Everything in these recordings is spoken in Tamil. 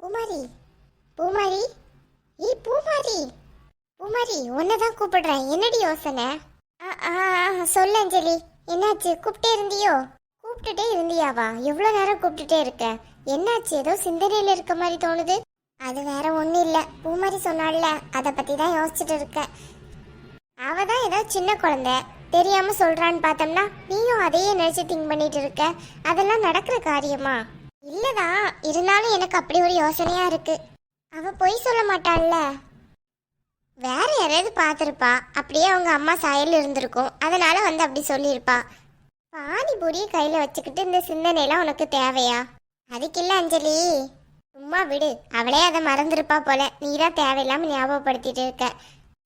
பூமாரி பூமாரி ஏய் பூமாரி பூமாரி உன்னை தான் கூப்பிடுறேன். என்னடி யோசனை? ஆ சொல்லு அஞ்சலி. என்னாச்சு? கூப்பிட்டே இருந்தியோ? கூப்பிட்டுட்டே இருந்தியாவா? எவ்வளோ நேரம் கூப்பிட்டுட்டே இருக்க. என்னாச்சு? ஏதோ சிந்தனையில் இருக்க மாதிரி தோணுது. அது வேற ஒன்றும் இல்லை. பூமாரி சொன்னால அதை பற்றி தான் யோசிச்சுட்டு இருக்கேன் அவ தான் ஏதோ சின்ன குழந்தை. தெரியாமல் சொல்கிறான்னு பார்த்தோம்னா நீயும் அதையே நினச்சி திங்க் பண்ணிட்டு இருக்க. அதெல்லாம் நடக்கிற காரியமா? இல்லதான் இருந்தாலும் எனக்கு அப்படி ஒரு யோசனையா இருக்கு. அவ பொய் சொல்ல மாட்டாள்ல. வேற யாராவது பார்த்துருப்பா. அப்படியே அவங்க அம்மா சாயல் இருந்திருக்கும். அதனால வந்து அப்படி சொல்லியிருப்பா. பானிபூரியை கையில வச்சுக்கிட்டு இந்த சிந்தனைலாம் உனக்கு தேவையா? அதுக்கு இல்ல அஞ்சலி. சும்மா விடு. அவளே அதை மறந்துருப்பா போல. நீ தான் தேவையில்லாம ஞாபகப்படுத்திட்டு இருக்க.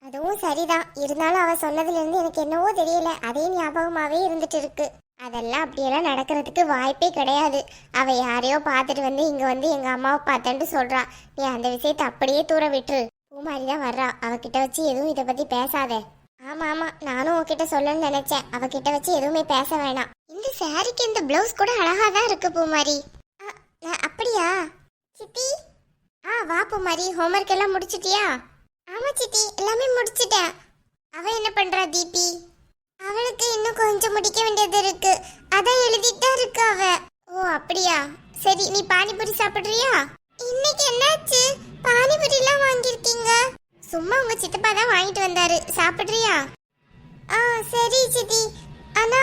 அதுவும் சரிதான். இருந்தாலும் அவ சொன்னதுல இருந்து எனக்கு என்னவோ தெரியல. அதே ஞாபகமாவே இருந்துட்டு இருக்கு. அதெல்லாம் அப்படியெல்லாம் நடக்கிறதுக்கு வாய்ப்பே கிடையாது. அவள் யாரையோ பார்த்துட்டு வந்து இங்கே வந்து எங்கள் அம்மாவை பார்த்தேன்ட்டு சொல்கிறா நீ அந்த விஷயத்தை அப்படியே தூர விட்டுரு. பூமாரி தான் வர்றா. அவகிட்ட வச்சு எதுவும் இதை பற்றி பேசாத. ஆமாம் ஆமாம் நானும் உன்கிட்ட சொல்லணும்னு நினைச்சேன். அவகிட்ட வச்சு எதுவுமே பேச வேணாம். இந்த சாரிக்கு இந்த பிளவுஸ் கூட அழகாக தான் இருக்கு பூமாரி. அப்படியா? சித்தி? ஆ வா பூமாரி. ஹோம்ஒர்க் எல்லாம் முடிச்சிட்டியா? ஆமாம் சித்தி. எல்லாமே முடிச்சிட்டேன். அவன் என்ன பண்ணுறா தீபி? அவளுக்கு இன்னும் கொஞ்சம் முடிக்க வேண்டியது இருக்கு. அதான் எழுதிட்டா தான் இருக்கு அவ. ஓ அப்படியா? சரி நீ பானிபூரி சாப்பிடுறியா? இன்னைக்கு என்னாச்சு? பானிபூரி எல்லாம் வாங்கியிருக்கீங்க? சும்மா உங்க சித்தப்பா தான் வாங்கிட்டு வந்தாரு. சாப்பிடுறியா? ஆ சரி சித்தி. ஆனா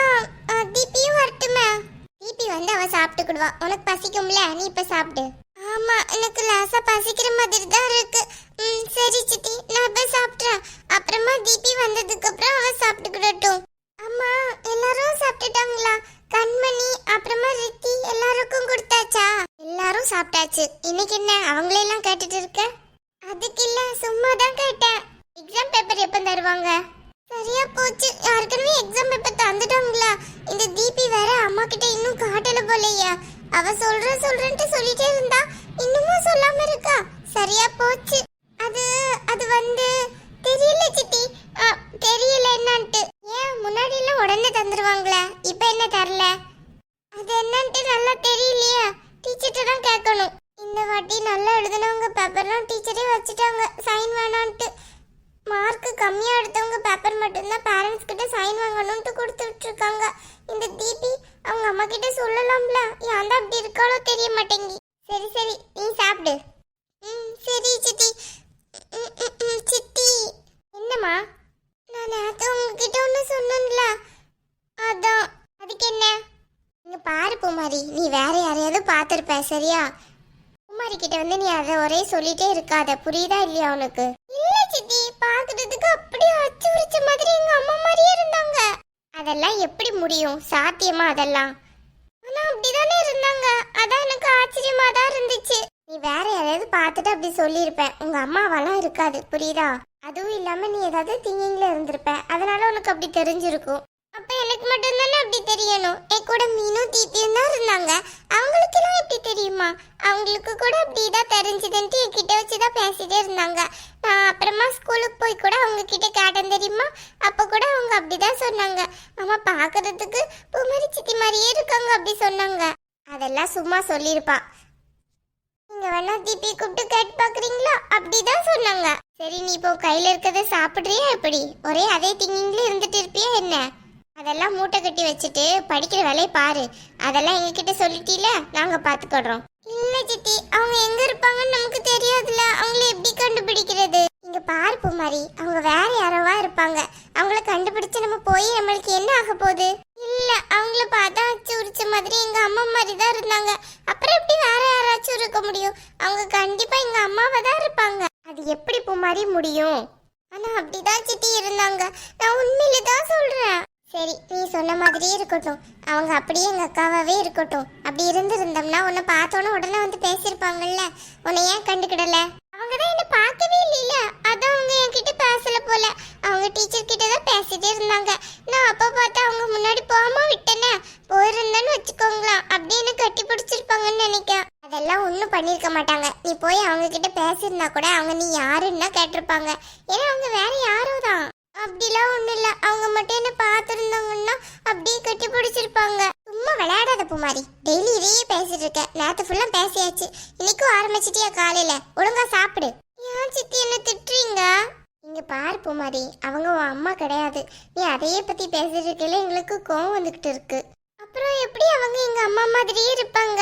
ஆ, தீபியும் வரட்டுமே. தீபி வந்து அவ சாப்பிட்டுக்கிடுவா. உனக்கு பசிக்கும்ல? நீ இப்ப சாப்பிடு. ஆமா எனக்கு லாசா பசிக்கிற மாதிரி தான் இருக்கு ம் சரி சித்தி நான் இப்ப சாப்பிட்றேன் அப்புறமா தீபி வந்ததுக்கு அப்புறம் அவ சாப்பிட்டுக்கிடட்டும் அம்மா எல்லாரும் சாப்பிட்டுட்டாங்களா கண்மணி அப்புறமா ரித்தி எல்லாருக்கும் கொடுத்தாச்சா எல்லாரும் சாப்பிட்டாச்சு இன்னைக்கு என்ன அவங்களெல்லாம் கேட்டுட்டு இருக்க அதுக்கு இல்ல சும்மா தான் கேட்டேன். எக்ஸாம் பேப்பர் எப்போ தருவாங்க? சரியா போச்சு. யாருக்கனவே எக்ஸாம் பேப்பர் தந்துட்டாங்களா? இந்த தீபி வேற அம்மா கிட்ட இன்னும் காட்டல போலையா. அவ சொல்ற சொல்றன்ட்டு சொல்லிட்டே இருந்தா இன்னுமும் சொல்லாம இருக்கா? சரியா போச்சு. அது அது வந்து தெரியல சித்தி. தெரியல என்னன்ட்டு. ஏன் முன்னாடி எல்லாம் உடனே தந்துருவாங்களே? இப்போ என்ன தரல? அது என்னன்ட்டு நல்லா தெரியலையா. டீச்சர்கிட்ட தான் கேட்கணும். இந்த வாட்டி நல்லா எழுதுனவங்க பேப்பர்லாம் டீச்சரே வச்சுட்டாங்க. சைன் வேணான்ட்டு. மார்க் கம்மியாக எடுத்தவங்க பேப்பர் மட்டும்தான் பேரண்ட்ஸ் கிட்ட சைன் வாங்கணும்ட்டு கொடுத்து விட்டுருக்காங்க. இந்த தீபி அவங்க அம்மா கிட்ட சொல்லலாம்ல. ஏன் அப்படி இருக்காளோ தெரிய மாட்டேங்கி. சரி சரி நீ சாப்பிடு. ம் சரி சித்தி. சித்தி. என்னம்மா? நான் நேற்று உங்ககிட்ட ஒன்று சொன்னேன்ல. அதான். அதுக்கு என்ன? இங்கே பாரு பூமாரி. நீ வேற யாரையாவது பார்த்துருப்ப சரியா? பூமாரி கிட்ட வந்து நீ அதை ஒரே சொல்லிட்டே இருக்காத. புரியுதா இல்லையா உனக்கு? இல்ல சித்தி பாக்குறதுக்கு அப்படியே அச்சு உரிச்ச மாதிரி எங்க அம்மா மாதிரியே இருந்தாங்க. அதெல்லாம் எப்படி முடியும்? சாத்தியமா அதெல்லாம்? ஆனா அப்படிதானே இருந்தாங்க. அதான் எனக்கு ஆச்சரியமா தான் இருந்துச்சு. நீ வேற யாராவது பார்த்துட்டு அப்படி சொல்லியிருப்பேன். உங்க அம்மாவெல்லாம் இருக்காது. புரியுதா? அதுவும் இல்லாம நீ ஏதாவது திங்கிங்ல இருந்திருப்ப. அதனால உனக்கு அப்படி தெரிஞ்சிருக்கும். அப்ப எனக்கு மட்டும் தானே அப்படி தெரியணும்? என் கூட மீனும் தீத்தியும் தான் இருந்தாங்க. அவங்களுக்கு எல்லாம் எப்படி தெரியுமா? அவங்களுக்கு கூட அப்படிதான் தெரிஞ்சதுன்ட்டு என்கிட்ட வச்சு தான் பேசிட்டே இருந்தாங்க. நான் அப்புறமா ஸ்கூலுக்கு போய் கூட அவங்க கிட்ட கேட்டேன் தெரியுமா? அப்போ கூட அவங்க அப்படிதான் சொன்னாங்க. அம்மா பார்க்கறதுக்கு பூமாரி சித்தி மாதிரியே இருக்காங்க அப்படி சொன்னாங்க. அதெல்லாம் சும்மா சொல்லியிருப்பா நீங்க வேணா தீபி கூப்பிட்டு கேட்டு பாக்குறீங்களா? அப்படிதான் சொன்னாங்க. சரி நீ இப்போ கையில இருக்கிறத சாப்பிடுறியா எப்படி? ஒரே அதே திங்கிங்ல இருந்துட்டு இருப்பியா என்ன? அதெல்லாம் மூட்டை கட்டி வச்சுட்டு படிக்கிற வேலையை பாரு. அதெல்லாம் எங்ககிட்ட சொல்லிட்டீல? நாங்க பாத்துக்கிடுறோம் இல்ல சித்தி அவங்க எங்க இருப்பாங்கன்னு நமக்கு தெரியாதுல அவங்கள எப்படி கண்டுபிடிக்கிறது? இங்க பாரு பூமாரி அவங்க வேற யாரோவா இருப்பாங்க. அவங்கள கண்டுபிடிச்சு நம்ம போய் நம்மளுக்கு என்ன ஆக போகுது? இல்ல அவங்கள பார்த்தா அச்சு உரிச்ச மாதிரி எங்க அம்மா மாதிரி தான் இருந்தாங்க. அப்புறம் எப்படி வேற யாராச்சும் இருக்க முடியும்? அவங்க கண்டிப்பா எங்க அம்மாவை தான் இருப்பாங்க. அது எப்படி பூமாரி முடியும்? ஆனா அப்படிதான் சித்தி இருந்தாங்க. நான் உண்மையில தான் சொல்றேன். சரி நீ சொன்ன மாதிரியே இருக்கட்டும். அவங்க அப்படியே எங்கள் அக்காவாகவே இருக்கட்டும். அப்படி இருந்திருந்தோம்னா உன்னை பார்த்தோன்னே உடனே வந்து பேசியிருப்பாங்கல்ல. உன்னை ஏன் கண்டுக்கிடல? அவங்க தான் என்ன பார்க்கவே இல்லைல்ல. அதான் அவங்க என்கிட்ட பேசல போல. அவங்க டீச்சர் கிட்ட தான் பேசிட்டே இருந்தாங்க. நான் அப்போ பார்த்தா அவங்க முன்னாடி போகாம விட்டேனே. போயிருந்தேன்னு வச்சுக்கோங்களா அப்படியே என்ன கட்டி பிடிச்சிருப்பாங்கன்னு நினைக்கிறேன். அதெல்லாம் ஒன்றும் பண்ணியிருக்க மாட்டாங்க. நீ போய் அவங்க கிட்ட பேசியிருந்தா கூட அவங்க நீ யாருன்னா கேட்டிருப்பாங்க. ஏன்னா அவங்க வேற யாரும் தான். அப்படிலாம் ஒன்றும் இல்லை. அவங்க மட்டும் என்ன பார்த்துருந்தாங்கன்னா அப்படியே கட்டி பிடிச்சிருப்பாங்க. சும்மா விளையாடாத பூமாரி. டெய்லி இதையே பேசிட்டு இருக்க நேத்து ஃபுல்லா பேசியாச்சு. இன்னைக்கும் ஆரம்பிச்சிட்டியா காலையில? ஒழுங்கா சாப்பிடு. ஏன் சித்தி என்ன திட்டுறீங்க? இங்க பாரு பூமாரி. அவங்க உன் அம்மா கிடையாது. நீ அதையே பத்தி பேசிட்டு இருக்கையில எங்களுக்கு கோவம் வந்துகிட்டு இருக்கு. அப்புறம் எப்படி அவங்க எங்க அம்மா மாதிரியே இருப்பாங்க?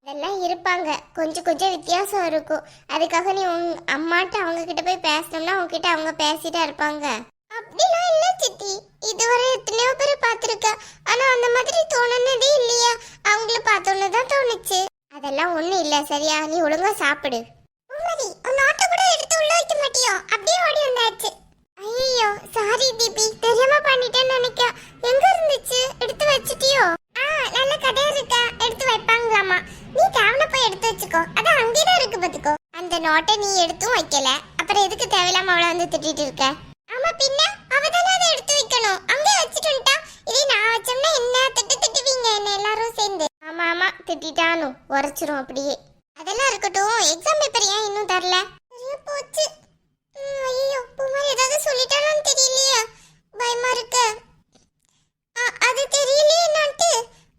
அதெல்லாம் இருப்பாங்க. கொஞ்சம் கொஞ்சம் வித்தியாசம் இருக்கும். அதுக்காக நீ உன் அம்மாட்ட அவங்க கிட்ட போய் பேசணும்னா உங்ககிட்ட அவங்க பேசிட்டா இருப்பாங்க. அப்படிலாம் இல்ல சித்தி. இதுவரை எத்தனையோ பேரை பார்த்துருக்கேன் ஆனா அந்த மாதிரி தோணுனதே இல்லையா? அவங்கள பார்த்தோன்னு தான் தோணுச்சு. அதெல்லாம் ஒண்ணும் இல்ல சரியா? நீ ஒழுங்கா சாப்பிடு. உண்மதி உன் ஆட்டோ கூட எடுத்து உள்ள வைக்க மாட்டியோ? அப்படியே ஓடி வந்தாச்சு ஐயோ சாரி தீபி தெரியாம பண்ணிட்டேன்னு நினைக்க எங்க இருந்துச்சு எடுத்து வச்சிட்டியோ ஆ நல்ல கடையா இருக்கா எடுத்து வைப்பாங்களாமா நீ டவுன போய் எடுத்து வச்சுக்கோ அதான் அங்கேயே தான் இருக்கு பாத்துக்கோ அந்த நோட்டை நீ எடுத்தும் வைக்கல அப்புறம் எதுக்கு தேவையில்லாம அவளை வந்து திட்டிட்டு இருக்க ஆமா பின்ன அவ தானே அதை எடுத்து வைக்கணும் அங்கே வச்சுட்டு வந்துட்டா இதே நான் வச்சோம்னா என்ன திட்டு திட்டுவீங்க என்ன எல்லாரும் சேர்ந்து ஆமா ஆமா திட்டானு உரைச்சிரும் அப்படியே. அதெல்லாம் இருக்கட்டும். எக்ஸாம் பேப்பர் ஏன் இன்னும் தரல? சரியா போச்சு. ஐயோ புமார் ஏதாவது சொல்லிட்டானான்னு தெரியலையா. பயமா இருக்கு. அது தெரியலையே நான்ட்டு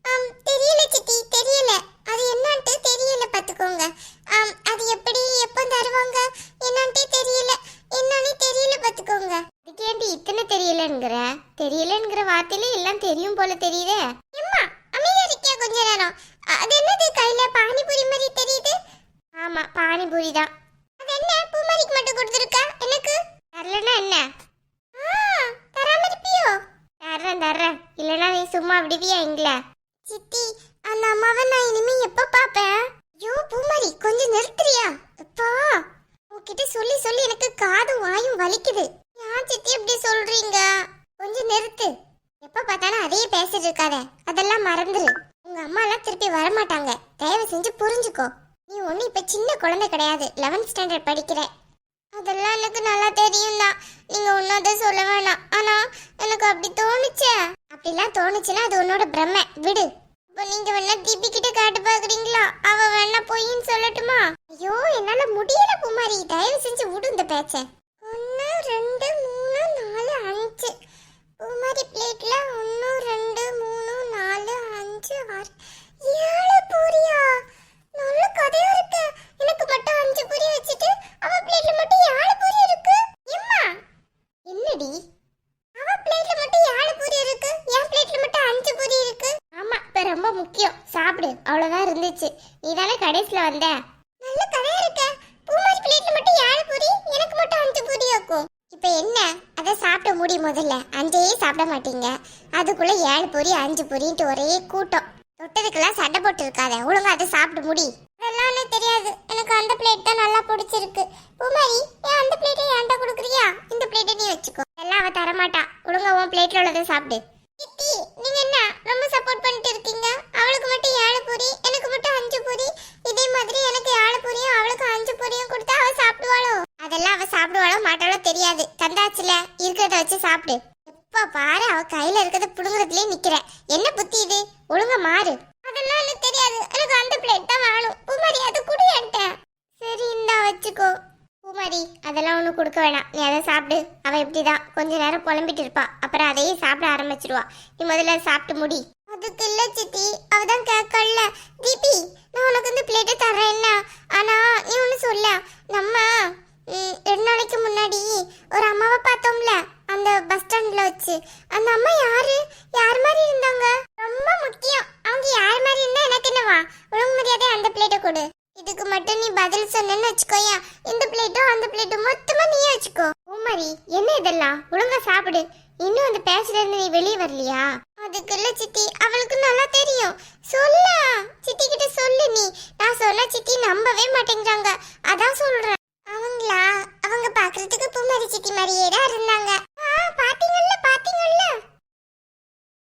ஆம், தெரியல சித்தி தெரியல அது என்னான்ட்டு தெரியல பாத்துக்கோங்க ஆம், அது எப்படி எப்போ தருவாங்க என்னான்ட்டே தெரியல என்னன்னு தெரியல பாத்துக்கோங்க இதுக்கேண்டி இத்தனை தெரியலங்கிற தெரியலங்கிற வார்த்தையில எல்லாம் தெரியும் போல தெரியுதே அம்மா அமைதியா இருக்கியா கொஞ்ச நேரம் அ- அது என்னது கையில பானிபூரி மாதிரி தெரியுது ஆமா பானிபூரி தான் அது என்ன? பூமாரிக்கு மட்டும் கொடுத்துருக்கா? எனக்கு? தரலன்னா என்ன? ஆ, தராம இருப்பியோ? தர்றேன் தர்றேன். இல்லைன்னா நீ சும்மா விடுவியா எங்கள? சித்தி அந்த அம்மாவை நான் இனிமே எப்ப பாப்பேன் ஐயோ பூமாரி கொஞ்சம் நிறுத்துறியா? அப்பா உன்கிட்ட சொல்லி சொல்லி எனக்கு காதும் வாயும் வலிக்குது. ஏன் சித்தி இப்படி சொல்றீங்க? கொஞ்சம் நிறுத்து. எப்ப பார்த்தாலும் அதையே பேசிட்டு இருக்காத. அதெல்லாம் மறந்துரு. உங்க அம்மா எல்லாம் திருப்பி வரமாட்டாங்க. தயவு செஞ்சு புரிஞ்சுக்கோ. நீ ஒன்றும் இப்போ சின்ன குழந்தை கிடையாது. 11th ஸ்டாண்டர்ட் படிக்கிற. அதெல்லாம் எனக்கு நல்லா தெரியும் தான் நீங்க ஒன்றும் அதை சொல்ல வேணாம். ஆனா எனக்கு அப்படி தோணுச்சே. அப்படிலாம் தோணுச்சுன்னா அது உன்னோட பிரமை விடு. இப்போ நீங்க வேணா தீபி கிட்ட காட்டு பாக்குறீங்களா? அவ வேணா பொய்ன்னு சொல்லட்டுமா? ஐயோ என்னால முடியல குமாரி. தயவு செஞ்சு விடு இந்த பேச்ச. ஒன்னு ரெண்டு மூணு நாலு அஞ்சு குமாரி பிளேட்ல ஒன்னு ரெண்டு மூணு நாலு அஞ்சு ஆறு ஏழு பூரியா நல்ல கதையா இருக்கு எனக்கு மட்டும் அஞ்சு பூரி வச்சுட்டு அவ பிளேட்ல மட்டும் ஏழு பூரி இருக்கு எம்மா என்னடி அவ பிளேட்ல மட்டும் ஏழு பூரி இருக்கு என் பிளேட்ல மட்டும் அஞ்சு பூரி இருக்கு ஆமா இப்ப ரொம்ப முக்கியம். சாப்பிடு. அவ்வளவுதான் இருந்துச்சு. நீ தானே கடைசில வந்த? நல்ல கதையா இருக்க. பூமாரி பிளேட்ல மட்டும் ஏழு பூரி? எனக்கு மட்டும் அஞ்சு பூரி இருக்கும். இப்ப என்ன? அதை சாப்பிட முடி முதல்ல. அஞ்சையே சாப்பிட மாட்டீங்க. அதுக்குள்ள ஏழு பூரி அஞ்சு பூரின்ட்டு ஒரே கூட்டம். தொட்டதுக்கெல்லாம் சண்டை போட்டு இருக்காத ஒழுங்கா அதை சாப்பிட முடி. அதெல்லாம் எனக்கு தெரியாது. எனக்கு அந்த பிளேட் தான் நல்லா பிடிச்சிருக்கு. பூமாரி ஏன் அந்த பிளேட்டை ஏன்டா கொடுக்குறியா? இந்த பிளேட்டை நீ வச்சுக்கோ. எல்லாம் அவ தரமாட்டா. ஒழுங்கா உன் பிளேட்ல உள்ளதை சாப்பிடு. நீங்க என்ன ரொம்ப சப்போர்ட் பண்ணிட்டு இருக்கீங்க? அவளுக்கு மட்டும் ஏழு பூரி எனக்கு மட்டும் அஞ்சு பூரி. இதே மாதிரி எனக்கு ஏழு பூரியும் அவளுக்கு அஞ்சு பூரியும் கொடுத்தா அவ சாப்பிடுவாளோ? அதெல்லாம் அவ சாப்பிடுவாளோ மாட்டாளோ தெரியாது. தந்தாச்சுல இருக்கிறத வச்சு சாப்பிடு. எப்ப பாரு அவ கையில இருக்கிறத புடுங்குறதுலயே நிக்கிற. என்ன புத்தி இது? ஒழுங்க மாறு அதெல்லாம் எனக்கு தெரியாது எனக்கு அந்த பிளேட் தான் வேணும் பூமாரி அது குடி என்கிட்ட சரி இந்தா வச்சுக்கோ பூமாரி அதெல்லாம் ஒன்றும் கொடுக்க வேணாம். நீ அதை சாப்பிடு. இப்படி தான் கொஞ்ச நேரம் புலம்பிட்டு இருப்பா. அப்புறம் அதையே சாப்பிட ஆரம்பிச்சிருவா. நீ முதல்ல சாப்பிட்டு முடி. அதுக்கு இல்ல சித்தி. அவதான் கேட்கல. தீபி நான் உனக்கு இந்த பிளேட்டை தரேன் என்ன ஆனா நீ ஒன்று சொல்ல. நம்ம ரெண்டு நாளைக்கு முன்னாடி இன்னும் அந்த பேச்சுல இருந்து நீ வெளியே வரலையா? அதுக்கு சித்தி அவளுக்கு நல்லா தெரியும். சொல்ல. சித்தி கிட்ட சொல்லு நீ. நான் சொல்ல சித்தி நம்பவே மாட்டேங்கிறாங்க. அதான் சொல்றேன். அவங்களா? அவங்க பாக்குறதுக்கு பூமாரி சித்தி மாதிரியே தான் இருந்தாங்க. பாத்தீங்கல்ல பாத்தீங்கல்ல?